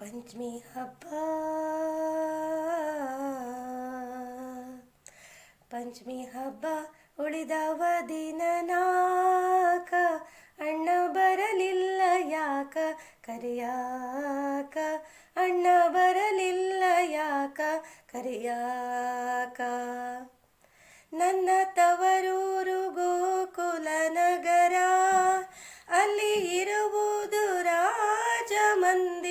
ಪಂಚಮಿ ಹಬ್ಬ ಪಂಚಮಿ ಹಬ್ಬ ಉಳಿದವ ದಿನ ನಾಕ. ಅಣ್ಣ ಬರಲಿಲ್ಲ ಯಾಕ? ಕರಿಯಾಕ. ಅಣ್ಣ ಬರಲಿಲ್ಲ ಯಾಕ? ಕರಿಯಾಕ. ನನ್ನ ತವರೂರು ಗೋಕುಲ ನಗರ. ಅಲ್ಲಿ ಇರುವುದು ರಾಜ ಮಂದಿರ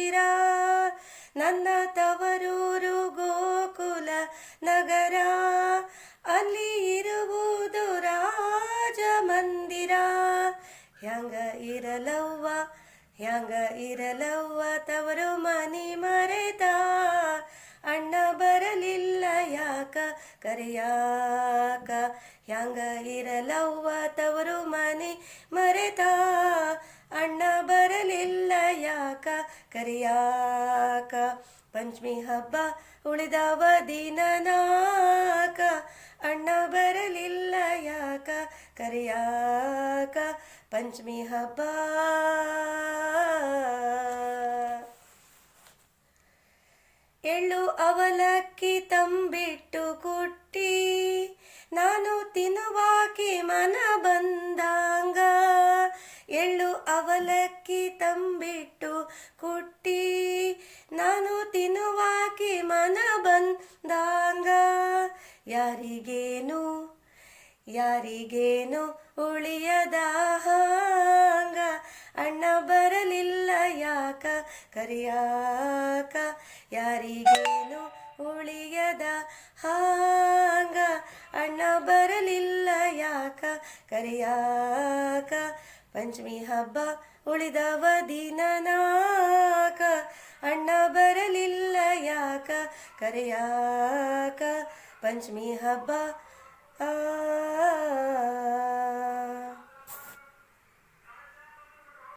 ನನ್ನ ತವರೂರು ಗೋಕುಲ ನಗರ, ಅಲ್ಲಿ ಇರುವುದು ರಾಜ ಮಂದಿರ. ಹ್ಯಾಂಗ ಇರಲವ್ವ ಹ್ಯಾಂಗ ಇರಲವ್ವ, ತವರು ಮನಿ ಮರೆತ. ಅಣ್ಣ ಬರಲಿಲ್ಲ ಯಾಕ, ಕರೆಯಾಕ. ಹ್ಯಾಂಗ ಇರಲವ್ವ, ತವರು ಮನಿ ಮರೆತ. ಅಣ್ಣ ಯಾಕ ಕರಿಯಾಕ. ಪಂಚಮಿ ಹಬ್ಬ ಉಳಿದವ ದಿನ ನಾಕ. ಅಣ್ಣ ಬರಲಿಲ್ಲ ಯಾಕ, ಕರಿಯಾಕ. ಪಂಚಮಿ ಹಬ್ಬ. ಎಳ್ಳು ಅವಲಕ್ಕಿ ತಂಬಿಟ್ಟು ಕುಟ್ಟಿ, ನಾನು ತಿನ್ನುವಾಕಿ ಮನ ಬಂದಂಗ ಎಳ್ಳು ಅವಲಕ್ಕಿ ತಂಬಿಟ್ಟು ಕುಟ್ಟಿ, ನಾನು ತಿನ್ನುವಾಕಿ ಮನ ಬಂದಾಂಗ. ಯಾರಿಗೇನು ಯಾರಿಗೇನು ಉಳಿಯದ ಹಾಂಗ. ಅಣ್ಣ ಬರಲಿಲ್ಲ ಯಾಕ, ಕರಿಯಾಕ. ಯಾರಿಗೇನು ಉಳಿಯದ ಹಾಂಗ. ಅಣ್ಣ ಬರಲಿಲ್ಲ ಯಾಕ, ಕರಿಯಾಕ. ಪಂಚಮಿ ಹಬ್ಬ ಉಳಿದವ ದಿನ ನಾಕ ಅಣ್ಣ ಬರಲಿಲ್ಲ ಯಾಕ ಕರೆಯಾಕ. ಪಂಚಮಿ ಹಬ್ಬ ಆ